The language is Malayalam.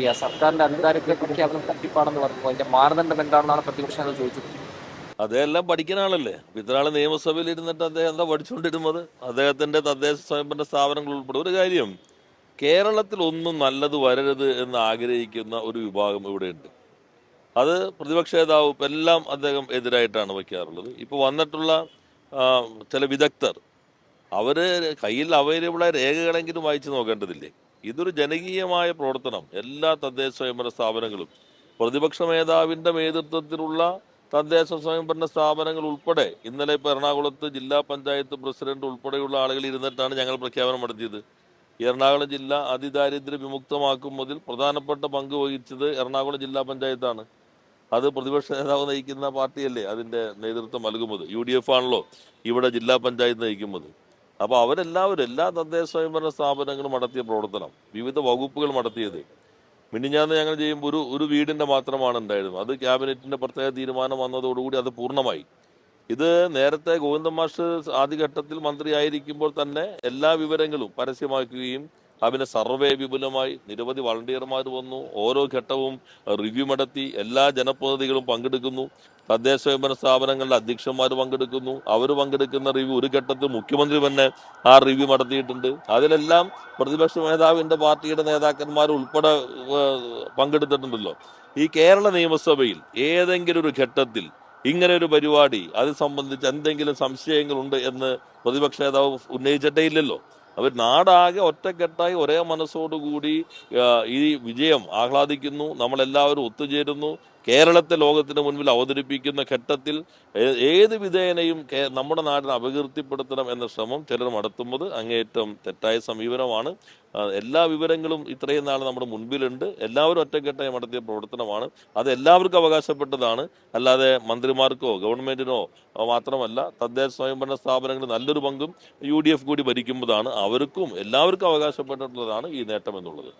ഈ സർക്കാരിന്റെ അധികാരത്തെ പ്രഖ്യാപനം തട്ടിപ്പാണെന്ന് പറഞ്ഞു അതിന്റെ മാനദണ്ഡം എന്താണെന്നാണ് പ്രതിപക്ഷം ചോദിച്ചത്. അദ്ദേഹം പഠിക്കുന്ന ആളല്ലേ? അപ്പൊ നിയമസഭയിൽ ഇരുന്നിട്ട് അദ്ദേഹം എന്താ പഠിച്ചുകൊണ്ടിരുന്നത് അദ്ദേഹത്തിന്റെ തദ്ദേശ സ്വയംഭരണ സ്ഥാപനങ്ങൾ ഉൾപ്പെടെ ഒരു കാര്യം കേരളത്തിൽ ഒന്നും നല്ലത് വരരുത് എന്ന് ആഗ്രഹിക്കുന്ന ഒരു വിഭാഗം ഇവിടെയുണ്ട്. അത് പ്രതിപക്ഷ നേതാവ് എല്ലാം അദ്ദേഹം എതിരായിട്ടാണ് വയ്ക്കാറുള്ളത്. ഇപ്പോൾ വന്നിട്ടുള്ള ചില വിദഗ്ധർ അവർ കയ്യിൽ അവൈലബിളായ രേഖകളെങ്കിലും വായിച്ചു നോക്കേണ്ടതില്ലേ? ഇതൊരു ജനകീയമായ പ്രവർത്തനം. എല്ലാ തദ്ദേശ സ്വയംഭരണ സ്ഥാപനങ്ങളും. പ്രതിപക്ഷ നേതാവിന്റെ നേതൃത്വത്തിലുള്ള തദ്ദേശ സ്വയംഭരണ സ്ഥാപനങ്ങൾ ഉൾപ്പെടെ ഇന്നലെ ഇപ്പോൾ എറണാകുളത്ത് ജില്ലാ പഞ്ചായത്ത് പ്രസിഡന്റ് ഉൾപ്പെടെയുള്ള ആളുകൾ ഇരുന്നിട്ടാണ് ഞങ്ങൾ പ്രഖ്യാപനം നടത്തിയത്. എറണാകുളം ജില്ല അതിദാരിദ്ര്യ വിമുക്തമാക്കുന്നതിൽ പ്രധാനപ്പെട്ട പങ്ക് വഹിച്ചത് എറണാകുളം ജില്ലാ പഞ്ചായത്താണ്. അത് പ്രതിപക്ഷ നേതാവ് നയിക്കുന്ന പാർട്ടിയല്ലേ അതിന്റെ നേതൃത്വം നൽകുന്നത്. യു ഡി എഫ് ആണല്ലോ ഇവിടെ ജില്ലാ പഞ്ചായത്ത് നയിക്കുന്നത്. അപ്പോൾ അവരെല്ലാവരും എല്ലാ തദ്ദേശ സ്വയംഭരണ സ്ഥാപനങ്ങളും നടത്തിയ പ്രവർത്തനം വിവിധ വകുപ്പുകൾ നടത്തിയത്. മിനിഞ്ഞാന്ന് ഞങ്ങൾ ചെയ്യുമ്പോൾ ഒരു ഒരു വീടിന്റെ മാത്രമാണ് ഉണ്ടായിരുന്നത്. അത് ക്യാബിനറ്റിന്റെ പ്രത്യേക തീരുമാനം വന്നതോടുകൂടി അത് പൂർണമായി. ഇത് നേരത്തെ ഗോവിന്ദ മാഷ് ആദ്യഘട്ടത്തിൽ മന്ത്രിയായിരിക്കുമ്പോൾ തന്നെ എല്ലാ വിവരങ്ങളും പരസ്യമാക്കുകയും അതിന് സർവേ വിപുലമായി നിരവധി വളണ്ടിയർമാർ വന്നു. ഓരോ ഘട്ടവും റിവ്യൂ നടത്തി എല്ലാ ജനപ്രതിനിധികളും പങ്കെടുക്കുന്നു. തദ്ദേശ സ്വയംഭരണ സ്ഥാപനങ്ങളുടെ അധ്യക്ഷന്മാർ പങ്കെടുക്കുന്നു. അവർ പങ്കെടുക്കുന്ന റിവ്യൂ ഒരു ഘട്ടത്തിൽ മുഖ്യമന്ത്രി തന്നെ ആ റിവ്യൂ നടത്തിയിട്ടുണ്ട്. അതിലെല്ലാം പ്രതിപക്ഷ നേതാവിന്റെ പാർട്ടിയുടെ നേതാക്കന്മാർ ഉൾപ്പെടെ പങ്കെടുത്തിട്ടുണ്ടല്ലോ. ഈ കേരള നിയമസഭയിൽ ഏതെങ്കിലും ഒരു ഘട്ടത്തിൽ ഇങ്ങനെ ഒരു പരിപാടി അത് സംബന്ധിച്ച് എന്തെങ്കിലും സംശയങ്ങളുണ്ട് എന്ന് പ്രതിപക്ഷ നേതാവ് ഉന്നയിച്ചിട്ടേ ഇല്ലല്ലോ. അവർ നാടാകെ ഒറ്റക്കെട്ടായി ഒരേ മനസ്സോടുകൂടി ഈ വിജയം ആഹ്ലാദിക്കുന്നു. നമ്മളെല്ലാവരും ഒത്തുചേരുന്നു. കേരളത്തെ ലോകത്തിന് മുൻപിൽ അവതരിപ്പിക്കുന്ന ഘട്ടത്തിൽ ഏത് വിധേയനെയും നമ്മുടെ നാടിനെ അപകീർത്തിപ്പെടുത്തണം എന്ന ശ്രമം ചിലർ നടത്തുന്നത് അങ്ങേയറ്റം തെറ്റായ സമീപനമാണ്. എല്ലാ വിവരങ്ങളും ഇത്രയും നാൾ നമ്മുടെ മുൻപിലുണ്ട്. എല്ലാവരും ഒറ്റക്കെട്ടായി നടത്തിയ പ്രവർത്തനമാണ്. അത് എല്ലാവർക്കും അവകാശപ്പെട്ടതാണ്. അല്ലാതെ മന്ത്രിമാർക്കോ ഗവൺമെന്റിനോ മാത്രമല്ല തദ്ദേശ സ്വയംഭരണ സ്ഥാപനങ്ങളിൽ നല്ലൊരു പങ്കും യു കൂടി ഭരിക്കുമ്പോഴാണ് അവർക്കും എല്ലാവർക്കും അവകാശപ്പെട്ടിട്ടുള്ളതാണ് ഈ നേട്ടം എന്നുള്ളത്.